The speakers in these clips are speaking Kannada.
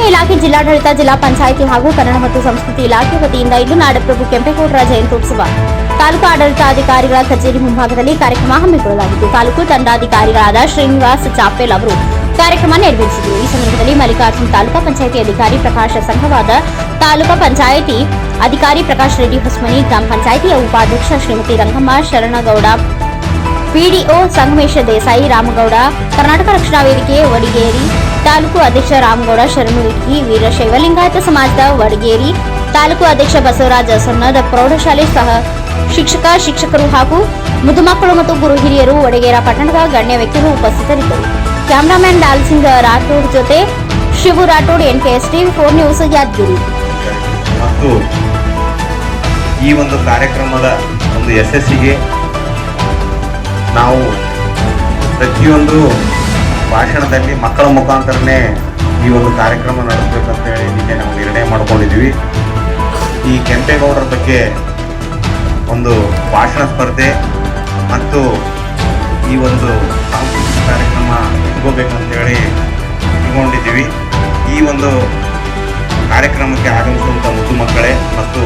ಕಂದಾಯ ಇಲಾಖೆ, ಜಿಲ್ಲಾಡಳಿತ, ಜಿಲ್ಲಾ ಪಂಚಾಯಿತಿ ಹಾಗೂ ಕನ್ನಡ ಮತ್ತು ಸಂಸ್ಕೃತಿ ಇಲಾಖೆ ವತಿಯಿಂದ ಇಂದು ನಾಡಪ್ರಭು ಕೆಂಪೇಗೌಡರ ಜಯಂತ್ಯುತ್ಸವ ತಾಲೂಕು ಆಡಳಿತಾಧಿಕಾರಿಗಳ ಕಚೇರಿ ಮುಂಭಾಗದಲ್ಲಿ ಕಾರ್ಯಕ್ರಮ ಹಮ್ಮಿಕೊಳ್ಳಲಾಗಿತ್ತು. ತಾಲೂಕು ತಂಡಾಧಿಕಾರಿಗಳಾದ ಶ್ರೀನಿವಾಸ್ ಚಾಪೇಲ್ ಅವರು ಕಾರ್ಯಕ್ರಮ ನೆರವೇರಿಸಿದರು. ಈ ಸಂದರ್ಭದಲ್ಲಿ ಮಲ್ಲಿಕಾರ್ಜುನ್ ತಾಲೂಕಾ ಪಂಚಾಯಿತಿ ಅಧಿಕಾರಿ ಪ್ರಕಾಶ ಸಂಘವಾದ ತಾಲೂಕಾ ಪಂಚಾಯಿತಿ ಅಧಿಕಾರಿ ಪ್ರಕಾಶ್ ರೆಡ್ಡಿ ಹೊಸಮನಿ, ಗ್ರಾಮ ಪಂಚಾಯಿತಿಯ ಉಪಾಧ್ಯಕ್ಷ ಶ್ರೀಮತಿ ರಂಗಮ್ಮ, ಶರಣಗೌಡ ಪಿಡಿಒ ಸಂಗಮೇಶ ದೇಸಾಯಿ, ರಾಮಗೌಡ, ಕರ್ನಾಟಕ ರಕ್ಷಣಾ ವೇದಿಕೆ, ವಡಿಗೇರಿ ತಾಲೂಕು ಅಧ್ಯಕ್ಷ ರಾಮಗೌಡ ಶರಣುವಿಗಿ ವೀರಶೈವಲಿಂಗಾಯತ ಸಮಾಜದ ವಡಗೇರಿ, ತಾಲೂಕು ಅಧ್ಯಕ್ಷ ಬಸವರಾಜ ಸನ್ನದ ಪ್ರೌಢಶಾಲೆ ಸಹ ಶಿಕ್ಷಕ, ಶಿಕ್ಷಕರು ಹಾಗೂ ಮುದುಮಕ್ಕಳು ಮತ್ತು ಗುರು ಹಿರಿಯರು ವಡಗೇರ ಪಟ್ಟಣದ ಗಣ್ಯ ವ್ಯಕ್ತಿಗಳು ಉಪಸ್ಥಿತರಿದ್ದರು. ಕ್ಯಾಮರಾಮ್ಯಾನ್ ಲಾಲ್ ಸಿಂಗ್ ರಾಠೋಡ್ ಜೊತೆ Shivu Rathod, NKS TV four news Yadgiri. ಮತ್ತು ಈ ಒಂದು ಕಾರ್ಯಕ್ರಮದ ಒಂದು ಯಶಸ್ಸಿಗೆ ನಾವು ಪ್ರತಿಯೊಂದು ಭಾಷಣದಲ್ಲಿ ಮಕ್ಕಳ ಮುಖಾಂತರನೇ ಈ ಒಂದು ಕಾರ್ಯಕ್ರಮ ನಡೆಸಬೇಕಂತ ಹೇಳಿ ನಿನ್ನೆ ನಾವು ನಿರ್ಣಯ ಮಾಡ್ಕೊಂಡಿದ್ದೀವಿ. ಈ ಕೆಂಪೇಗೌಡರ ಬಗ್ಗೆ ಒಂದು ಭಾಷಣ ಸ್ಪರ್ಧೆ ಮತ್ತು ಈ ಒಂದು ಸಾಂಸ್ಕೃತಿಕ ಕಾರ್ಯಕ್ರಮ ಇಟ್ಕೋಬೇಕಂತ ಹೇಳಿ ಇಟ್ಕೊಂಡಿದ್ದೀವಿ. ಈ ಒಂದು ಕಾರ್ಯಕ್ರಮಕ್ಕೆ ಆಗಮಿಸುವಂಥ ಮುದ್ದು ಮಕ್ಕಳೇ ಮತ್ತು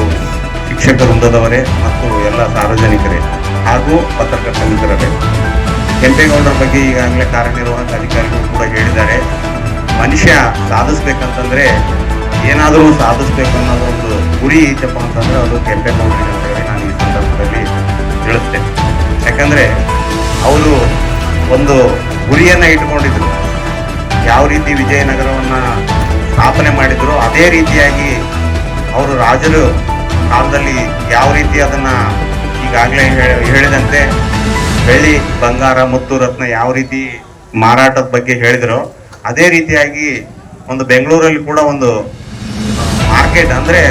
ಶಿಕ್ಷಕ ವೃಂದದವರೇ ಮತ್ತು ಎಲ್ಲ ಸಾರ್ವಜನಿಕರೇ ಹಾಗೂ ಪತ್ರಕರ್ತ ಮಿತ್ರರೇ ಕೆಂಪೇಗೌಡರ ಬಗ್ಗೆ ಈಗಾಗಲೇ ಕಾರ್ಯನಿರ್ವಾಹಕ ಅಧಿಕಾರಿಗಳು ಕೂಡ ಹೇಳಿದ್ದಾರೆ. ಮನುಷ್ಯ ಸಾಧಿಸ್ಬೇಕಂತಂದ್ರೆ ಏನಾದರೂ ಸಾಧಿಸ್ಬೇಕು ಅನ್ನೋದು ಒಂದು ಗುರಿ ಐತಪ್ಪ ಅಂತಂದ್ರೆ ಅದು ಕೆಂಪೇಗೌಡರಿಗೆ ಅಂತ ಹೇಳಿ ನಾನು ಈ ಸಂದರ್ಭದಲ್ಲಿ ತಿಳಿಸ್ತೇನೆ ಯಾಕಂದ್ರೆ ಅವರು ಒಂದು ಗುರಿಯನ್ನ ಇಟ್ಕೊಂಡಿದ್ರು. ಯಾವ ರೀತಿ ವಿಜಯನಗರವನ್ನ ಸ್ಥಾಪನೆ ಮಾಡಿದ್ರು, ಅದೇ ರೀತಿಯಾಗಿ ಅವರು ರಾಜರು ಕಾಲದಲ್ಲಿ ಯಾವ ರೀತಿ ಅದನ್ನ ಈಗಾಗಲೇ ಹೇಳಿದಂತೆ ಬೆಳ್ಳಿ ಬಂಗಾರ, ಮುತ್ತು, ರತ್ನ ಯಾವ ರೀತಿ ಮಾರಾಟದ ಬಗ್ಗೆ ಹೇಳಿದ್ರು, ಅದೇ ರೀತಿಯಾಗಿ ಒಂದು ಬೆಂಗಳೂರಲ್ಲಿ ಕೂಡ ಒಂದು ಮಾರ್ಕೆಟ್ ಅಂದ್ರೆ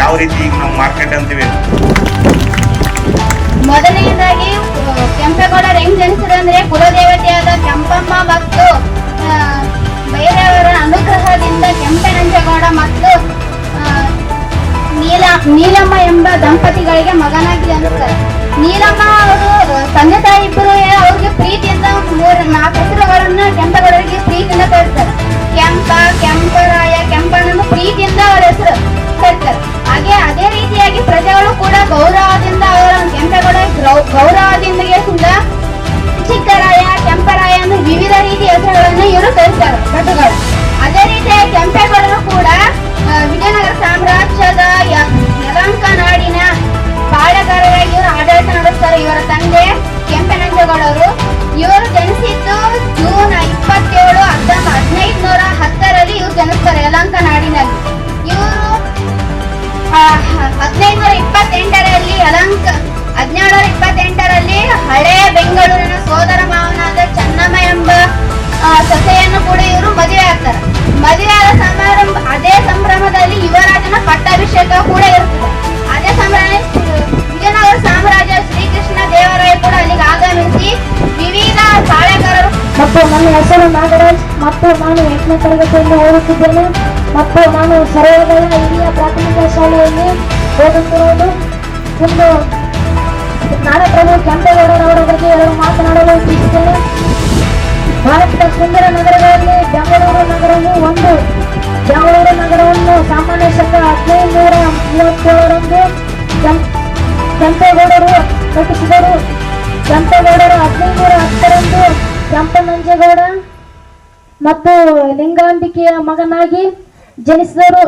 ಯಾವ ರೀತಿ ಈಗ ನಾವು ಮಾರ್ಕೆಟ್ ಅಂತೀವಿ? ಮೊದಲನೇದಾಗಿ ಕೆಂಪೇಗೌಡ ರೇಂಜ್ ಜನಿಸಿದ್ರು ಅಂದ್ರೆ ಕುಲದೇವತೆಯಾದ ಕೆಂಪಮ್ಮ ಮತ್ತು ಬೇರೆಯವರ ಅನುಗ್ರಹದಿಂದ ಕೆಂಪನಂಜಗೌಡ ಮತ್ತು ನೀಲ, ನೀಲಮ್ಮ ಎಂಬ ದಂಪತಿಗಳಿಗೆ ಮಗನಾಗಿ ಜನಿಸ್ತಾರೆ ನೀಲಮ್ಮ ಅವರು ತಂದೆ ತಾಯಿ ಇಬ್ಬರು ಅವ್ರಿಗೆ ಪ್ರೀತಿಯಿಂದ ಮೂರು ನಾಲ್ಕು ಹೆಸರುಗಳನ್ನ ಕೆಂಪಗಳಿಗೆ ಪ್ರೀತಿಯಿಂದ ಕಳಿಸ್ತಾರೆ ಕೆಂಪ, ಕೆಂಪರಾಯ ಕೆಂಪನನ್ನು ಪ್ರೀತಿಯಿಂದ ಅವರ ಹೆಸರು ಕರೀತಾರೆ ಹಾಗೆ ಅದೇ ರೀತಿಯಾಗಿ ಪ್ರಜೆಗಳು ಕೂಡ ಗೌರವದಿಂದ ಅವರ ಕೆಂಪಗಳ ಗೌರವದಿಂದ ಚಿಕ್ಕರಾಯ, ಕೆಂಪರಾಯ ವಿವಿಧ ರೀತಿಯ ಹೆಸರುಗಳನ್ನು ಇವರು ಕಟ್ಟುಗಳು ಅದೇ ರೀತಿಯಾಗಿ ಕೆಂಪೇಗೌಡರು ಕೂಡ ಸೊಸೆಯನ್ನು ಕೂಡ ಇವರು ಮದುವೆ ಆಗ್ತಾರೆ. ಮದುವೆ ಆದ ಸಮಾರಂಭ, ಅದೇ ಸಂಭ್ರಮದಲ್ಲಿ ಯುವರಾಜನ ಪಟ್ಟಾಭಿಷೇಕ ಕೂಡ ಇರ್ತದೆ. ಅದೇ ಸಂಭ್ರಮ ವಿಜಯನಗರ ಸಾಮ್ರಾಜ್ಯ ಶ್ರೀಕೃಷ್ಣ ದೇವರಾಯ ಕೂಡ ಅಲ್ಲಿಗೆ ಆಗಮಿಸಿ ವಿವಿಧ ಪಾಳೆಗಾರರು ಮತ್ತು ನನ್ನ ಹೆಸರು ನಾಗರಾಜ್ ಮತ್ತು ನಾನು ಎಂಟನೇ ತರಗತಿಯಲ್ಲಿ ಓದುತ್ತಿದ್ದೇನೆ. ಮತ್ತು ನಾನು ಸರ್ವೋದಯ ಹಿರಿಯ ಪ್ರಾಥಮಿಕ ಶಾಲೆಯಲ್ಲಿ ಓದುತ್ತಿರುವುದು. ಇಂದು ನಾಡಪ್ರಭು ಕೆಂಪೇಗೌಡರವರ ಬಗ್ಗೆ ಎರಡು ಮಾತನಾಡಲು ಕೆಂಪನಂಜೇಗೌಡ ಮತ್ತು ಲಿಂಗಾಂಬಿಕೆಯ ಮಗನಾಗಿ ಜನಿಸಿದರು